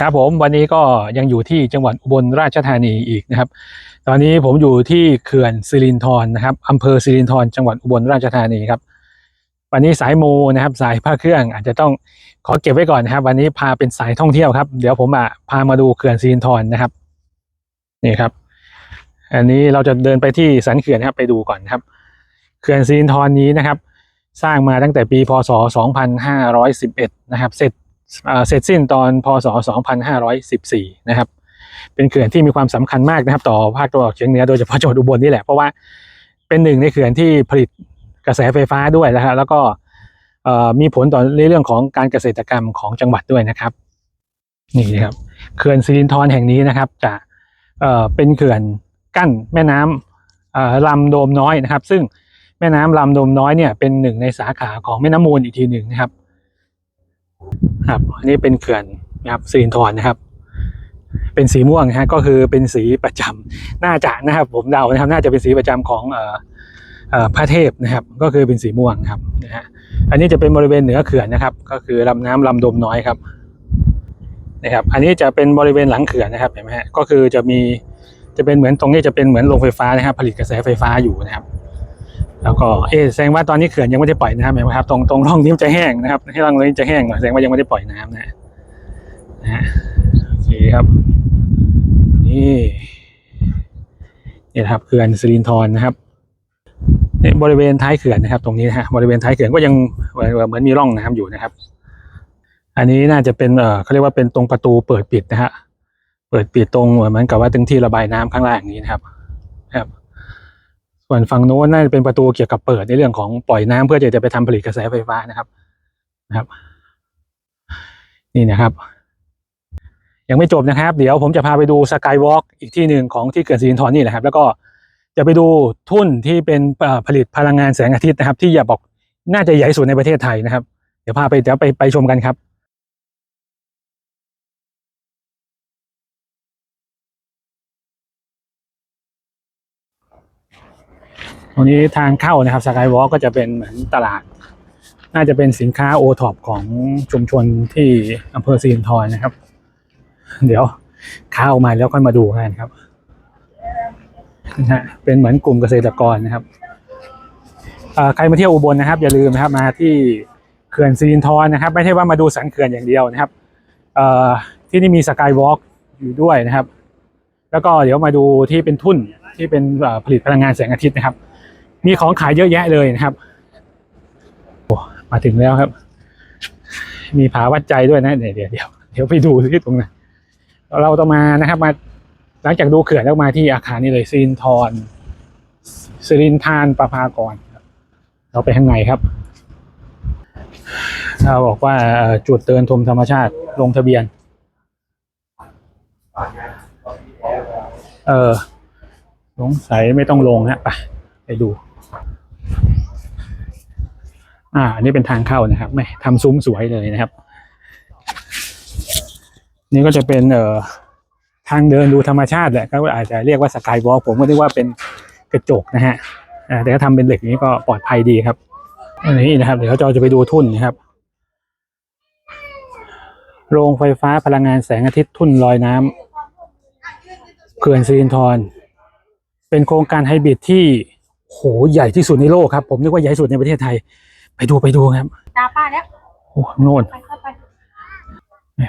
ครับผมวันนี้ก็ยังอยู่ที่จังหวัดอุบลราชธานีอีกนะครับ ตอนนี้ผมอยู่ที่เขื่อนสิรินธรนะครับอำเภอสิรินธรจังหวัดอุบลราชธานีครับ วันนี้สายมูนะครับ สายผ้าเครื่องอาจจะต้องขอเก็บไว้ก่อนนะครับ วันนี้พาเป็นสายท่องเที่ยวครับ เดี๋ยวผมอะพามาดูเขื่อนสิรินธรนะครับนี่ครับ อันนี้เราจะเดินไปที่สันเขื่อนนะครับ ไปดูก่อนครับเขื่อนสิรินธรนี้นะครับ สร้างมาตั้งแต่ปีพศ 2511 นะครับ เสร็จ เสร็จสิ้นตอนพศ 2514 นะครับ เป็นเขื่อนที่มีความสำคัญมากนะครับ ต่อภาคตะวันออกเฉียงเหนือโดยเฉพาะจังหวัดอุบลนี่แหละ เพราะว่าเป็นหนึ่งในเขื่อนที่ผลิตกระแสไฟฟ้าด้วยนะฮะแล้วก็มีผลต่อในเรื่องของการเกษตรกรรมของจังหวัดด้วยนะครับ นี่นะครับเขื่อนสิรินธรแห่งนี้นะครับ จะเป็นเขื่อนกั้นแม่น้ำเอ่อลำโดมน้อยนะครับ ซึ่งแม่น้ำลำโดมน้อยเนี่ยเป็นหนึ่งในสาขาของแม่น้ำมูลอีกทีหนึ่งนะครับ ครับอันนี้เป็นเขื่อนนะครับสิรินธรนะครับ เป็นสีม่วงนะฮะก็คือเป็นสีประจำน่าจะนะครับ ผมเดานะครับ น่าจะเป็นสีประจำของเอ่อเอ่อพระเทพนะครับ ก็คือเป็นสีม่วงครับนะฮะอันนี้จะเป็นบริเวณเหนือเขื่อนนะครับ ก็คือลำน้ำลำดมน้อยครับนะครับ อันนี้จะเป็นบริเวณหลังเขื่อนนะครับเห็นไหมฮะก็คือจะมีจะเป็นเหมือนตรงนี้จะเป็นเหมือนโรงไฟฟ้านะครับ ผลิตกระแสไฟฟ้าอยู่นะครับ แล้วก็เอะแสดงว่าตอนนี้เขื่อนยังไม่ได้ปล่อยน้ำเห็นไหมครับตรงตรงร่องนี้จะแห้งนะครับให้ร่องนี้จะแห้งหน่อยแสดงว่ายังไม่ได้ปล่อยน้ำนะฮะนะโอเคครับ นี่นี่นะครับเขื่อนสิรินธรนะครับในบริเวณท้ายเขื่อนนะครับ ตรงนี้นะฮะบริเวณท้ายเขื่อนก็ยังเหมือนมีร่องน้ำอยู่นะครับ อันนี้น่าจะเป็นเออเขาเรียกว่าเป็นตรงประตูเปิดปิดนะฮะเปิดปิดตรงเหมือนกับว่าตรงที่ระบายน้ำข้างล่างนี้นะครับ ครับ ส่วนฝั่งโน้นน่าจะเป็นประตูเกี่ยวกับเปิดในเรื่องของปล่อยน้ำเพื่อจะจะไปทำผลิตกระแสไฟฟ้านะครับนะครับ นี่นะครับ ยังไม่จบนะครับ เดี๋ยวผมจะพาไปดูสกายวอล์กอีกที่หนึ่งของที่เกิดสินทรนี่แหละครับ แล้วก็จะไปดูทุ่นที่เป็นผลิตพลังงานแสงอาทิตย์นะครับ ที่อย่าบอกน่าจะใหญ่สุดในประเทศไทยนะครับ เดี๋ยวพาไปเดี๋ยวไปไปชมกันครับ ตรงนี้ทางเข้านะครับสกายวอล์กก็จะเป็นเหมือนตลาด น่าจะเป็นสินค้าโอท็อปของชุมชนที่อำเภอสิรินธรนะครับ เดี๋ยวเข้ามาแล้วค่อยมาดูกันครับนะฮะเป็นเหมือนกลุ่มเกษตรกรนะครับใครมาเที่ยวอุบลนะครับ อย่าลืมนะครับมาที่เขื่อนสิรินธรนะครับ ไม่ใช่ว่ามาดูสันเขื่อนอย่างเดียวนะครับที่นี่มีสกายวอล์กอยู่ด้วยนะครับ แล้วก็เดี๋ยวมาดูที่เป็นทุ่นที่เป็นผลิตพลังงานแสงอาทิตย์นะครับ มีของขายเยอะแยะเลยนะครับโอ้มาถึงแล้วครับ มีผาวัดใจด้วยนะเดี๋ยวเดี๋ยวเดี๋ยวเดี๋ยวไปดูที่ตรงนั้นเราต้องมานะครับ มาหลังจากดูเขื่อนแล้วมาที่อาคารนี้เลยซินทรสิรินทานประภากรเราไปข้างในครับเราบอกว่าจุดเตือนชมธรรมชาติลงทะเบียน เออสงสัยไม่ต้องลงฮะไปไปดู อ่าอันนี้เป็นทางเข้านะครับไม่ทำซุ้มสวยเลยนะครับ นี่ก็จะเป็นเอ่อทางเดินดูธรรมชาติแหละก็อาจจะเรียกว่าสกายวอล์กผมก็นึกว่าเป็นกระจกนะฮะอ่าแต่ถ้าทำเป็นเหล็กนี้ก็ปลอดภัยดีครับ อันนี้นะครับ เดี๋ยวเราจะไปดูทุ่นนะครับ โรงไฟฟ้าพลังงานแสงอาทิตย์ทุ่นลอยน้ำเขื่อนสิรินธรเป็นโครงการไฮบริดที่โหใหญ่ที่สุดในโลกครับ ผมนึกว่าใหญ่ที่สุดในประเทศไทย ไปดูไปดูครับตาป้าแล้วโอ้โน่นไปเข้าไป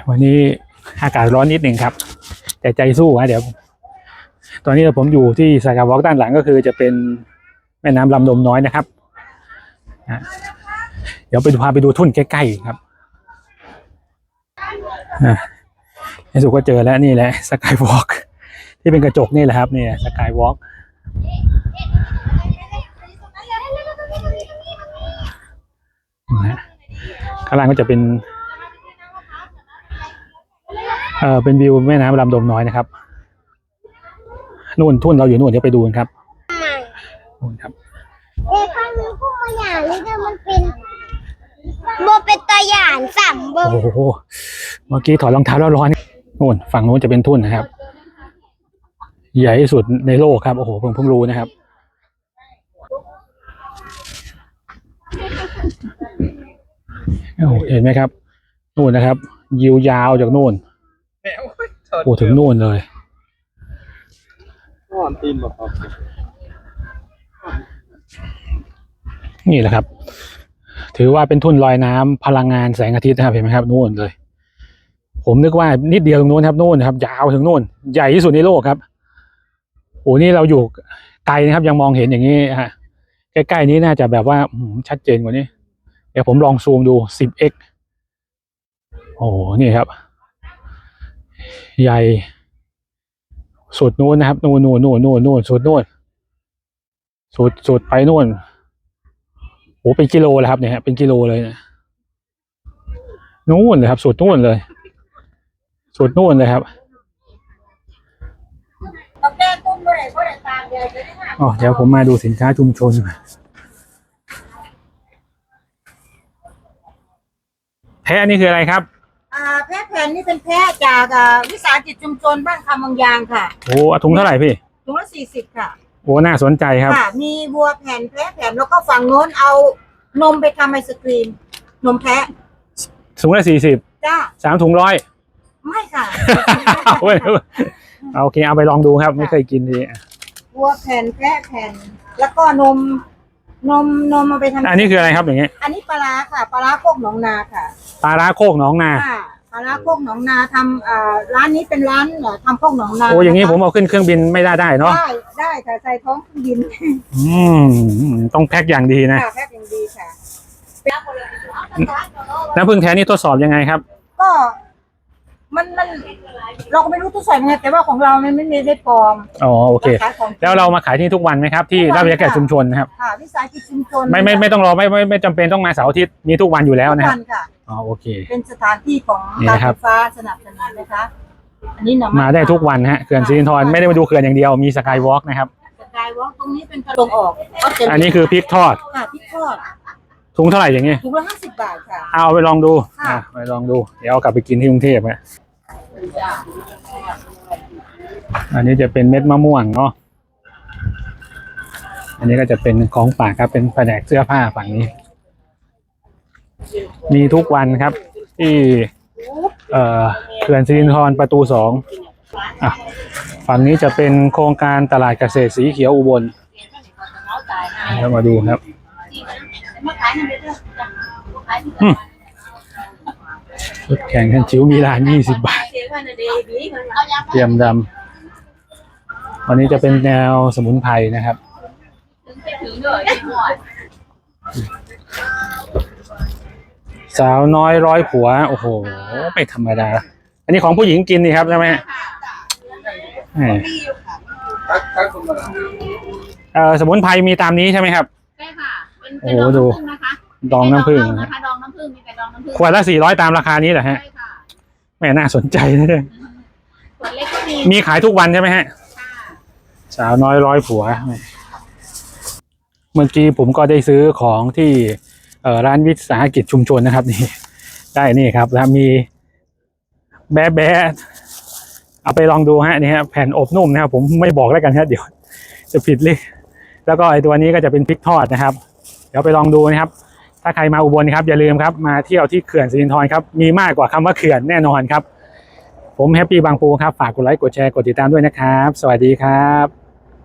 วันนี้อากาศร้อนนิดหนึ่งครับ แต่ใจสู้ฮะเดี๋ยว ตอนนี้ผมอยู่ที่สกายวอล์กด้านหลังก็คือจะเป็นแม่น้ำลำดมน้อยนะครับนะเดี๋ยวไปดูพาไปดูทุ่นใกล้ๆครับอะในสุดก็เจอแล้วนี่แหละสกายวอล์กที่เป็นกระจกนี่แหละครับนี่สกายวอล์กนะ ข้างล่างก็จะเป็นเออเป็นวิวแม่น้ำลำดมน้อยนะครับนู่นทุ่นเราอยู่นู่นเดี๋ยวไปดูกันครับนู่นครับเอ้ข้างนี้พวกตัวอย่างนี่ก็มันเป็นโบเป็นตัวอย่างสัมโบโอ้โหเมื่อกี้ถอดรองเท้าแล้วร้อนนู่นฝั่งนู้นจะเป็นทุ่นนะครับ ใหญ่ที่สุดในโลกครับโอ้โหเพิ่งเพิ่งรู้นะครับโอ้โห เห็นไหมครับ นู่นนะครับ ยิวยาวจากนู่นแหมโอ้ยโอ้ถึงนู่นเลยนอนตีนแบบครับนี่แหละครับ ถือว่าเป็นทุ่นลอยน้ำพลังงานแสงอาทิตย์นะครับเห็นไหมครับนู่นเลย ผมนึกว่านิดเดียวตรงนู้นครับนู่นนะครับ ยาวถึงนู่น ใหญ่ที่สุดในโลกครับโอ้นี่เราอยู่ไกลนะครับยังมองเห็นอย่างนี้ฮะใกล้ๆนี้น่าจะแบบว่าอืมชัดเจนกว่านี้ เดี๋ยวผมลองซูมดู 10x โอ้โหนี่ครับ ใหญ่สุดนู้นนะครับ นู่นนู่นนู่นนู่นนู่นสุดนู่นสุดสุดไปนู่นโอ้เป็นกิโลเลยครับเนี่ยฮะเป็นกิโลเลยนะนู่นเลยครับ สุดนู่นเลย สุดนู่นเลยครับอ๋อเดี๋ยวผมมาดูสินค้าชุมชน แพ้อันนี้คืออะไรครับ อ่าแพะแผ่นนี่เป็นแพะจากอ่าวิสาหกิจชุมชนบ้านคำบางยางค่ะโอ้ถุงเท่าไหร่พี่ถุงละสี่สิบค่ะ โอ้น่าสนใจครับ ค่ะ มีวัวแผ่นแพะแผ่นแล้วก็ฝั่งโน้นเอานมไปทำไอศครีม นมแพะถุงละสี่สิบจ้าสามถุงร้อย ไม่ค่ะ โอ้ยเอาโอเคเอาไปลองดูครับ ไม่เคยกินทีอะวัวแผ่นแพะแผ่น แล้วก็นม นมนมมาไปทำอันนี้คืออะไรครับอย่างเงี้ยอันนี้ปลาร้าค่ะปลาร้าโคกหนองนาค่ะปลาร้าโคกหนองนาค่ะปลาร้าโคกหนองนาทำอ่าร้านนี้เป็นร้านเอ่อทำโคกหนองนาโอ้อย่างนี้ะคะผมเอาขึ้นเครื่องบินไม่ได้ได้เนาะได้ได้ค่ะใส่ท้องเครื่องบินอืมต้องแพ็คอย่างดีนะค่ะแพ็คอย่างดีค่ะน้ำพึ่งแท้นี่ทดสอบยังไงครับ ก็มันมัน เราก็ไม่รู้ตัวใส่ยังไงแต่ว่าของเรามันไม่มีได้ปลอมอ๋อโอเคขายของจง แล้วเรามาขายที่ทุกวันไหมครับ ที่ทุกวันรับยาแก่ค่ะชุมชนนะครับค่ะวิสาหกิจชุมชนไม่ไม่ไม่ต้องรอไม่ไม่ไม่จำเป็นต้องมาเสาร์อาทิตย์มีทุกวันอยู่แล้วทุกนะครับวันค่ะ อ๋อโอเค เป็นสถานที่ของนี่การนะครัไฟบฟ้าสนับสนุนนะคะ อันนี้หน่อไมาได้ทุกวันฮะเขื่อนสิรินธรไม่ได้มาดูเขื่อนอย่างเดียวมีสกายวอล์กนะครับสกายวอล์กตรงนี้เป็นตรงออกออสเตรเลียอันนี้คือพริกทอดค่ะพริกทอดถุงเท่าไหร่อย่างเงี้ยถุงละห้าสิบบาทค่ะ เอาไปลองดูค่ะ อะไปลองดูเดี๋ยวเอากลับไปกินที่กรุงเทพฮะ อันนี้จะเป็นเม็ดมะม่วงเนาะ อันนี้ก็จะเป็นของฝากครับ เป็นแผนกเสื้อผ้าฝั่งนี้ มีทุกวันครับ ที่เอ่อเขื่อนสิรินธรประตูสองอะฝั่งนี้จะเป็นโครงการตลาดเกษตรสีเขียวอุบลเดี๋ยวมาดูครับชุดแข่งกันจิ๋วมีร้านยี่สิบบาท เตรียมดำวันนี้จะเป็นแนวสมุนไพรนะครับสาวน้อยร้อยผัว โอ้โห ไม่ธรรมดา อันนี้ของผู้หญิงกินนี่ครับใช่ไหมแหมทักคุณมาเอ่อสมุนไพรมีตามนี้ใช่ไหมครับใช่ค่ะเป็นโอ้เป็นโหดองดูน้ำผึ้งนะคะดองน้ำผึ้งไม่ใช่ดองเหล้านะคะดองน้ำผึ้งมีแต่ดองน้ำผึ้งขวดละสี่ร้อยตามราคานี้เหรอฮะใช่ ค่ะแม่น่าสนใจนะเนี่ยขวดเล็กก็มีมีขายทุกวันใช่ไหมฮะ ค่ะสาวน้อยร้อยผัว เมื่อกี้ผมก็ได้ซื้อของที่เอ่อร้านวิสาหกิจชุมชนนะครับ นี่ ได้นี่ครับ แล้วมีแบะแบะเอาไปลองดูฮะนี่ฮะแผ่นอบนุ่มนะครับ ผมไม่บอกแล้วกันครับเดี๋ยวจะผิดเลยแล้วก็ไอตัวนี้ก็จะเป็นพริกทอดนะครับ เดี๋ยวไปลองดูนะครับ ถ้าใครมาอุบลครับอย่าลืมครับมาเที่ยวที่เขื่อนสิรินธรครับมีมากกว่าคำว่าเขื่อนแน่นอนครับ ผมแฮปปี้บางปูครับฝากกดไลค์กดแชร์กดติดตามด้วยนะครับ สวัสดีครับ